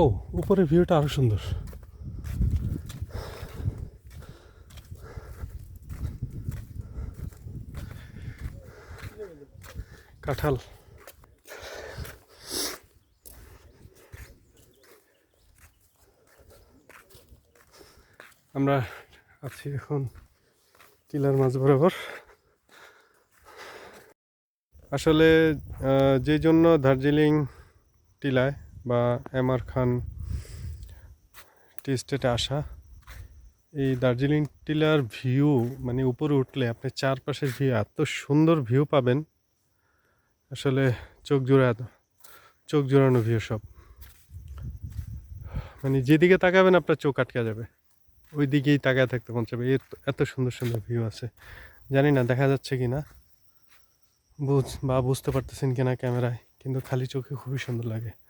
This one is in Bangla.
ও, উপরের ভিউটা আরও সুন্দর। কাঁঠাল। আমরা আছি এখন টিলার মাঝ বরাবর। আসলে যে জন্য দার্জিলিং টিলায় বা এমআর খান টি স্টেটে আসা। এই দার্জিলিং টিলার ভিউ মানে উপরে উঠলে আপনি চারপাশের ভিউ এত সুন্দর ভিউ পাবেন। আসলে চোখ জোড়া চোখ জোড়ানো ভিউ সব। মানে যেদিকে তাকাবেন আপনার চোখ আটকে যাবে। ওই দিকেই তাকায় থাকতে মন চাবে এত- এত সুন্দর সুন্দর ভিউ আছে। জানি না, দেখা যাচ্ছে কি না বুঝ, বা বুঝতে পারতেছেন কিনা ক্যামেরায়, কিন্তু খালি চোখে খুবই সুন্দর লাগে।